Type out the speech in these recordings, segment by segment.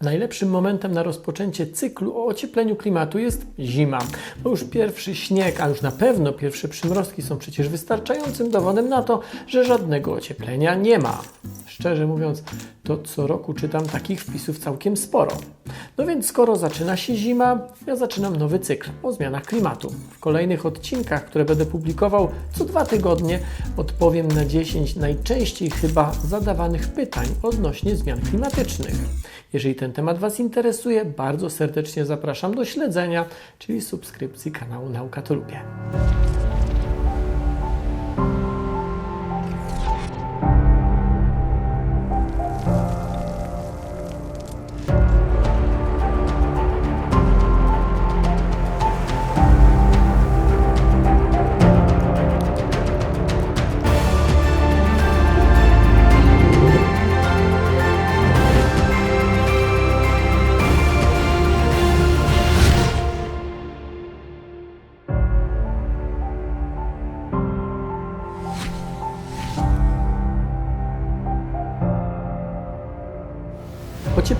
Najlepszym momentem na rozpoczęcie cyklu o ociepleniu klimatu jest zima, bo już pierwszy śnieg, a już na pewno pierwsze przymrozki są przecież wystarczającym dowodem na to, że żadnego ocieplenia nie ma. Szczerze mówiąc, to co roku czytam takich wpisów całkiem sporo. No więc skoro zaczyna się zima, ja zaczynam nowy cykl o zmianach klimatu. W kolejnych odcinkach, które będę publikował co dwa tygodnie, odpowiem na 10 najczęściej chyba zadawanych pytań odnośnie zmian klimatycznych. Jeżeli ten temat Was interesuje, bardzo serdecznie zapraszam do śledzenia, czyli subskrypcji kanału Nauka to Lubię.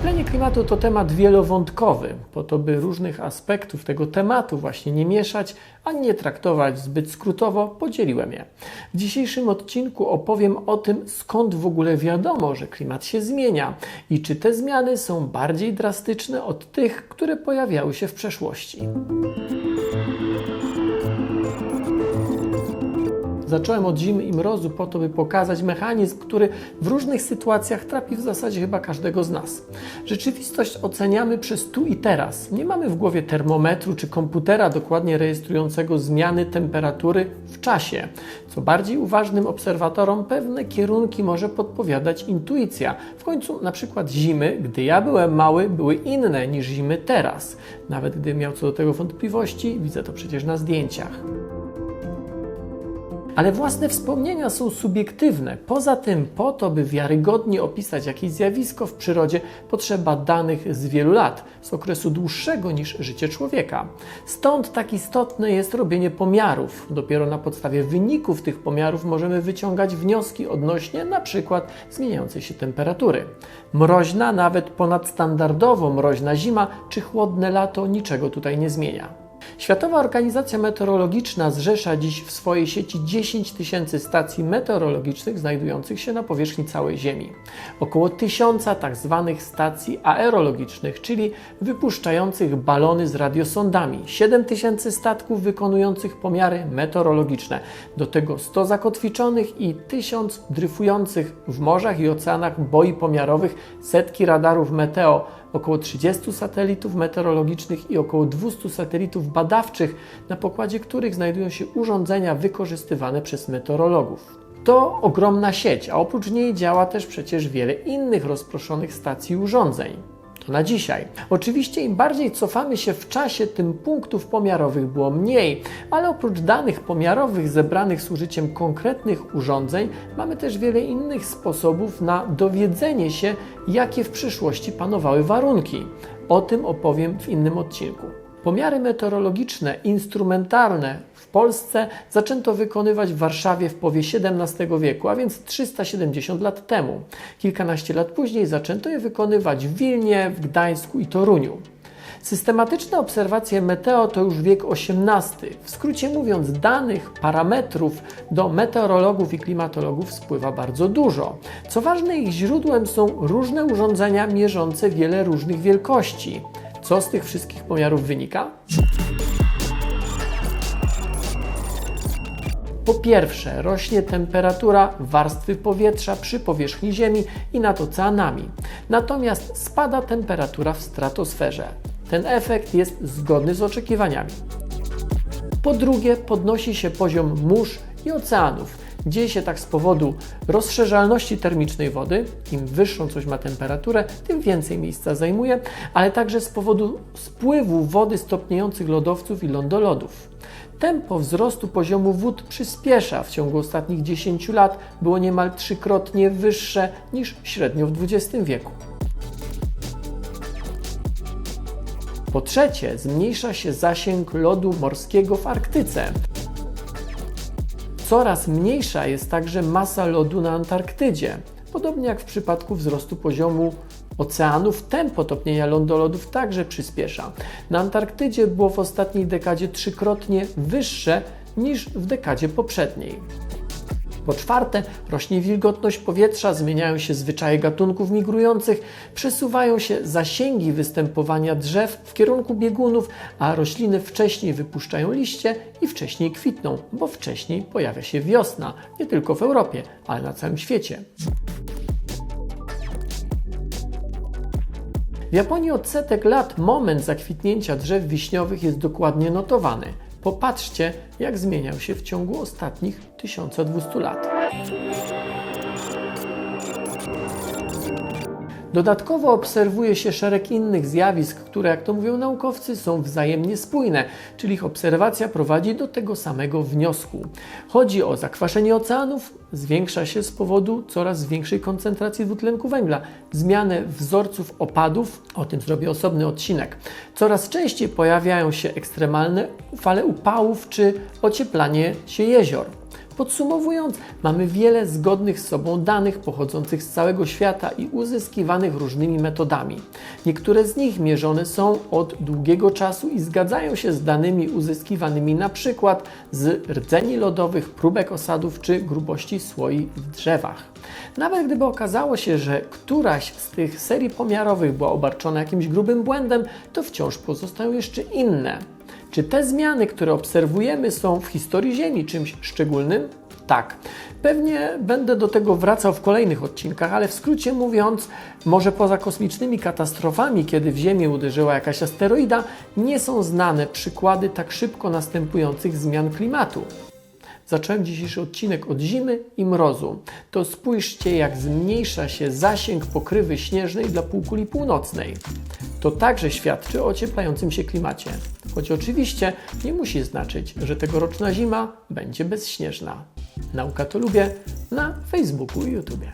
Ocieplenie klimatu to temat wielowątkowy, po to by różnych aspektów tego tematu właśnie nie mieszać, ani nie traktować zbyt skrótowo, podzieliłem je. W dzisiejszym odcinku opowiem o tym, skąd w ogóle wiadomo, że klimat się zmienia i czy te zmiany są bardziej drastyczne od tych, które pojawiały się w przeszłości. Zacząłem od zimy i mrozu po to, by pokazać mechanizm, który w różnych sytuacjach trapi w zasadzie chyba każdego z nas. Rzeczywistość oceniamy przez tu i teraz. Nie mamy w głowie termometru czy komputera dokładnie rejestrującego zmiany temperatury w czasie. Co bardziej uważnym obserwatorom pewne kierunki może podpowiadać intuicja. W końcu na przykład zimy, gdy ja byłem mały, były inne niż zimy teraz. Nawet gdybym miał co do tego wątpliwości, widzę to przecież na zdjęciach. Ale własne wspomnienia są subiektywne. Poza tym, po to, by wiarygodnie opisać jakieś zjawisko w przyrodzie, potrzeba danych z wielu lat, z okresu dłuższego niż życie człowieka. Stąd tak istotne jest robienie pomiarów. Dopiero na podstawie wyników tych pomiarów możemy wyciągać wnioski odnośnie przykład zmieniającej się temperatury. Mroźna, nawet ponadstandardowo mroźna zima czy chłodne lato niczego tutaj nie zmienia. Światowa Organizacja Meteorologiczna zrzesza dziś w swojej sieci 10 tysięcy stacji meteorologicznych znajdujących się na powierzchni całej Ziemi. Około tysiąca tak zwanych stacji aerologicznych, czyli wypuszczających balony z radiosondami, 7 tysięcy statków wykonujących pomiary meteorologiczne, do tego 100 zakotwiczonych i 1000 dryfujących w morzach i oceanach boi pomiarowych, setki radarów meteo, około 30 satelitów meteorologicznych i około 200 satelitów badawczych, na pokładzie których znajdują się urządzenia wykorzystywane przez meteorologów. To ogromna sieć, a oprócz niej działa też przecież wiele innych rozproszonych stacji urządzeń. To na dzisiaj. Oczywiście im bardziej cofamy się w czasie, tym punktów pomiarowych było mniej, ale oprócz danych pomiarowych zebranych z użyciem konkretnych urządzeń, mamy też wiele innych sposobów na dowiedzenie się, jakie w przyszłości panowały warunki. O tym opowiem w innym odcinku. Pomiary meteorologiczne, instrumentalne w Polsce zaczęto wykonywać w Warszawie w połowie XVII wieku, a więc 370 lat temu. Kilkanaście lat później zaczęto je wykonywać w Wilnie, w Gdańsku i Toruniu. Systematyczne obserwacje meteo to już wiek XVIII. W skrócie mówiąc, danych, parametrów do meteorologów i klimatologów spływa bardzo dużo. Co ważne, ich źródłem są różne urządzenia mierzące wiele różnych wielkości. Co z tych wszystkich pomiarów wynika? Po pierwsze, rośnie temperatura warstwy powietrza przy powierzchni Ziemi i nad oceanami. Natomiast spada temperatura w stratosferze. Ten efekt jest zgodny z oczekiwaniami. Po drugie, podnosi się poziom mórz i oceanów. Dzieje się tak z powodu rozszerzalności termicznej wody. Im wyższą coś ma temperaturę, tym więcej miejsca zajmuje, ale także z powodu spływu wody stopniejących lodowców i lądolodów. Tempo wzrostu poziomu wód przyspiesza. W ciągu ostatnich 10 lat było niemal trzykrotnie wyższe niż średnio w XX wieku. Po trzecie, zmniejsza się zasięg lodu morskiego w Arktyce. Coraz mniejsza jest także masa lodu na Antarktydzie, podobnie jak w przypadku wzrostu poziomu oceanów tempo topnienia lądolodów także przyspiesza. Na Antarktydzie było w ostatniej dekadzie trzykrotnie wyższe niż w dekadzie poprzedniej. Po czwarte, rośnie wilgotność powietrza, zmieniają się zwyczaje gatunków migrujących, przesuwają się zasięgi występowania drzew w kierunku biegunów, a rośliny wcześniej wypuszczają liście i wcześniej kwitną, bo wcześniej pojawia się wiosna, nie tylko w Europie, ale na całym świecie. W Japonii od setek lat moment zakwitnięcia drzew wiśniowych jest dokładnie notowany. Popatrzcie, jak zmieniał się w ciągu ostatnich 1200 lat. Dodatkowo obserwuje się szereg innych zjawisk, które, jak to mówią naukowcy, są wzajemnie spójne, czyli ich obserwacja prowadzi do tego samego wniosku. Chodzi o zakwaszenie oceanów, zwiększa się z powodu coraz większej koncentracji dwutlenku węgla, zmianę wzorców opadów, o tym zrobię osobny odcinek. Coraz częściej pojawiają się ekstremalne fale upałów czy ocieplanie się jezior. Podsumowując, mamy wiele zgodnych z sobą danych pochodzących z całego świata i uzyskiwanych różnymi metodami. Niektóre z nich mierzone są od długiego czasu i zgadzają się z danymi uzyskiwanymi przykład z rdzeni lodowych, próbek osadów czy grubości słoi w drzewach. Nawet gdyby okazało się, że któraś z tych serii pomiarowych była obarczona jakimś grubym błędem, to wciąż pozostają jeszcze inne. Czy te zmiany, które obserwujemy, są w historii Ziemi czymś szczególnym? Tak. Pewnie będę do tego wracał w kolejnych odcinkach, ale w skrócie mówiąc, może poza kosmicznymi katastrofami, kiedy w Ziemię uderzyła jakaś asteroida, nie są znane przykłady tak szybko następujących zmian klimatu. Zacząłem dzisiejszy odcinek od zimy i mrozu. To spójrzcie, jak zmniejsza się zasięg pokrywy śnieżnej dla półkuli północnej. To także świadczy o ocieplającym się klimacie. Choć oczywiście nie musi znaczyć, że tegoroczna zima będzie bezśnieżna. Nauka to lubię na Facebooku i YouTube.